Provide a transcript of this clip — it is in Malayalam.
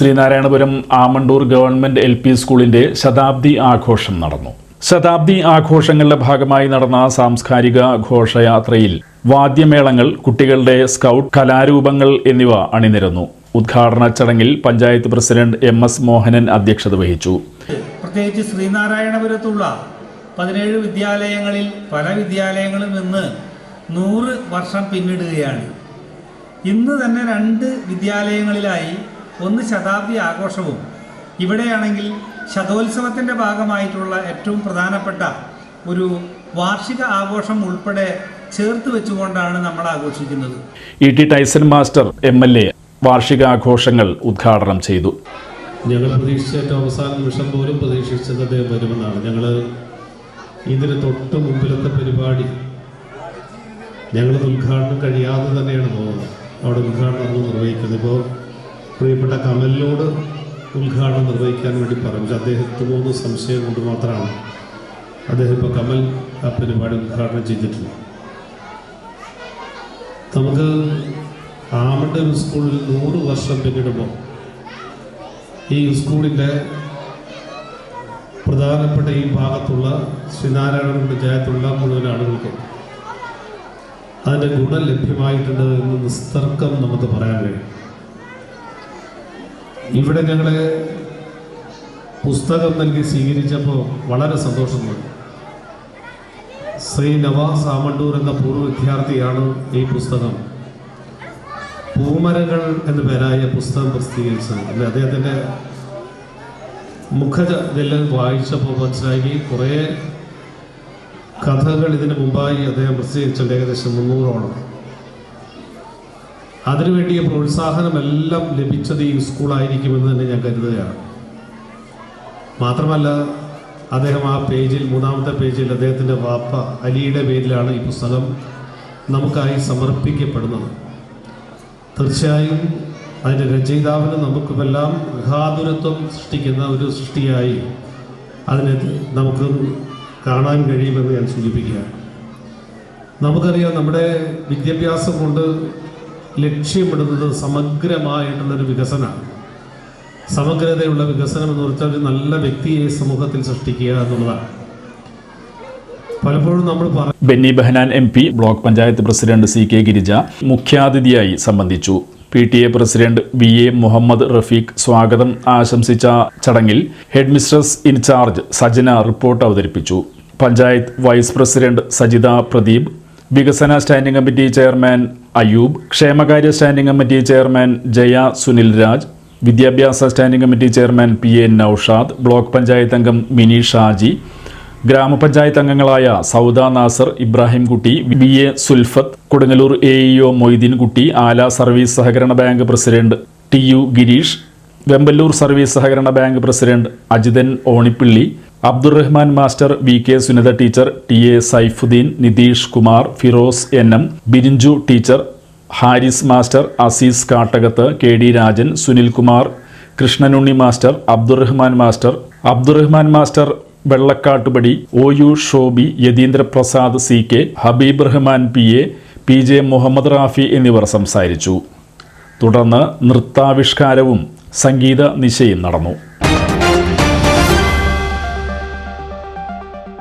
Sreenarayanapuram Amandoor government L P സ്കൂളിന്റെ ശതാബ്ദി ആഘോഷം നടന്നു. ശതാബ്ദി ആഘോഷങ്ങളുടെ ഭാഗമായി നടന്ന സാംസ്കാരിക ഘോഷയാത്രയിൽ വാദ്യമേളങ്ങൾ കുട്ടികളുടെ സ്കൗട്ട് കലാരൂപങ്ങൾ എന്നിവ അണിനിരന്നു. ഉദ്ഘാടന ചടങ്ങിൽ panchayat president M S Mohanan അധ്യക്ഷത വഹിച്ചു. പ്രത്യേകിച്ച് ശ്രീനാരായണപുരത്തുള്ള പതിനേഴ് വിദ്യാലയങ്ങളിൽ പല വിദ്യാലയങ്ങളും ഇന്ന് നൂറ് വർഷം പിന്നിടുകയാണ്. ഇന്ന് തന്നെ രണ്ട് വിദ്യാലയങ്ങളിലായി ഒന്ന് ശതാബ്ദി ആഘോഷവും. ഇവിടെയാണെങ്കിൽ ശതോത്സവത്തിന്റെ ഭാഗമായിട്ടുള്ള ഏറ്റവും പ്രധാനപ്പെട്ട ഒരു വാർഷിക ആഘോഷം ഉൾപ്പെടെ ചേർത്ത് വെച്ചുകൊണ്ടാണ് നമ്മൾ ആഘോഷിക്കുന്നത്. E T Tyson master M L A വാർഷികാഘോഷങ്ങൾ ഉദ്ഘാടനം ചെയ്തു. ഞങ്ങൾ പ്രതീക്ഷിച്ച ഏറ്റവും അവസാന നിമിഷം പോലും പ്രതീക്ഷിച്ചത് അദ്ദേഹം വരുമെന്നാണ്. ഞങ്ങൾ ഇതിന് തൊട്ട് മുമ്പിലത്തെ പരിപാടി ഞങ്ങളത് ഉദ്ഘാടനം കഴിയാതെ തന്നെയാണ് പോകുന്നത്. അവിടെ ഉദ്ഘാടനം നിർവഹിക്കുന്നത്. ഇപ്പോൾ പ്രിയപ്പെട്ട കമലിനോട് ഉദ്ഘാടനം നിർവഹിക്കാൻ വേണ്ടി പറഞ്ഞു. അദ്ദേഹത്തിന് മൂന്ന് സംശയം കൊണ്ട് മാത്രമാണ് അദ്ദേഹം ഇപ്പോൾ കമൽ ആ പരിപാടി ഉദ്ഘാടനം ചെയ്തിട്ടുണ്ട് നമുക്ക് ആമണ്ടൂർ സ്കൂളിൽ നൂറ് വർഷം പിന്നിടുമ്പോൾ ഈ സ്കൂളിന്റെ പ്രധാനപ്പെട്ട ഈ ഭാഗത്തുള്ള ശ്രീനാരായണ പഞ്ചായത്തുള്ള മുഴുവൻ ആളുകൾക്കും അതിന്റെ ഗുണം ലഭ്യമായിട്ടുണ്ട് എന്ന് നിസ്തർക്കം നമുക്ക് പറയാൻ കഴിയും. ഇവിടെ ഞങ്ങളെ പുസ്തകം നൽകി സ്വീകരിച്ചപ്പോൾ വളരെ സന്തോഷമുണ്ട് ശ്രീ നവാസ് ആമണ്ടൂർ എന്ന പൂർവ വിദ്യാർത്ഥിയാണ് ഈ പുസ്തകം. പൂമരങ്ങൾ എന്ന് പേരായ പുസ്തകം പ്രസിദ്ധീകരിച്ചത്. അല്ലെ? അദ്ദേഹത്തിന്റെ മുഖജ ഇതെല്ലാം വായിച്ചപ്പോൾ മനസ്സിലാക്കി കുറേ കഥകൾ ഇതിനു മുമ്പായി അദ്ദേഹം പ്രസിദ്ധീകരിച്ചിട്ടുണ്ട്. ഏകദേശം മുന്നൂറോളം. അതിനുവേണ്ടിയ പ്രോത്സാഹനമെല്ലാം ലഭിച്ചത് ഈ സ്കൂളായിരിക്കുമെന്ന് തന്നെ ഞാൻ കരുതുകയാണ്. മാത്രമല്ല അദ്ദേഹം ആ പേജിൽ മൂന്നാമത്തെ പേജിൽ അദ്ദേഹത്തിന്റെ വാപ്പ അലിയുടെ പേരിലാണ് ഈ പുസ്തകം നമുക്കായി സമർപ്പിക്കപ്പെടുന്നത്. തീർച്ചയായും അതിന്റെ രചയിതാവിന് നമുക്കുമെല്ലാം ഗൃഹാതുരത്വം സൃഷ്ടിക്കുന്ന ഒരു സൃഷ്ടിയായി അതിനെ നമുക്ക് കാണാൻ കഴിയുമെന്ന് ഞാൻ സൂചിപ്പിക്കുകയാണ്. നമുക്കറിയാം നമ്മുടെ വിദ്യാഭ്യാസം കൊണ്ട് ലക്ഷ്യമിടുന്നത് സമഗ്രമായിട്ടുള്ളൊരു വികസനമാണ്. സമഗ്രതയുള്ള വികസനം എന്ന് പറഞ്ഞാൽ ഒരു നല്ല വ്യക്തിയെ സമൂഹത്തിൽ സൃഷ്ടിക്കുക എന്നുള്ളതാണ്. പലപ്പോഴും നമ്മൾ Benny Behanan M P block panchayat president C K Girija മുഖ്യാതിഥിയായി സംബന്ധിച്ചു. P T A president V A Muhammad Rafeeq സ്വാഗതം ആശംസിച്ച ചടങ്ങിൽ headmistress in charge Sajana report അവതരിപ്പിച്ചു. പഞ്ചായത്ത് വൈസ് പ്രസിഡന്റ് സജിത പ്രദീപ് വികസന സ്റ്റാൻഡിംഗ് കമ്മിറ്റി ചെയർമാൻ അയൂബ് ക്ഷേമകാര്യ standing committee chairman Jaya Sunil Raj വിദ്യാഭ്യാസ standing committee chairman P A Noushad block panchayat അംഗം മിനി ഷാജി ഗ്രാമപഞ്ചായത്ത് അംഗങ്ങളായ Sauda Nasar Ibrahimkutty B A Sulfath Kodungallur A E O Moideenkutty Ala service സഹകരണ bank president T U Gireesh Vemballur service സഹകരണ bank president Ajithan Onippilly Abdurahman master V K Sunitha teacher T A Saifudheen Nitheesh Kumar Firoz N M Birinchu teacher Haris master Azeez Kattakath K D Rajan Sunilkumar Krishnanunni master Abdurahman master Abdurahman master Vellakattupadi O U Shobi Yatheendra Prasad C K Habeeb Rahman P A P J Muhammad Rafi എന്നിവർ സംസാരിച്ചു. തുടർന്ന് നൃത്താവിഷ്കാരവും സംഗീത നിശയും നടന്നു.